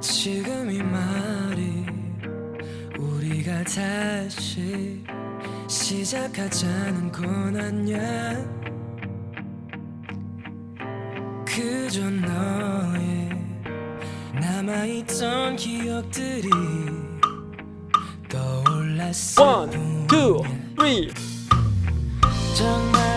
지금 이 말이 우리가 다시 시작하자는건 아냐 그저 너의 남아있던 기억들이 떠올랐어 One, two, three. 정말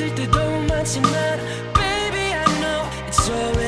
들때도 많지만 Baby I know it's alright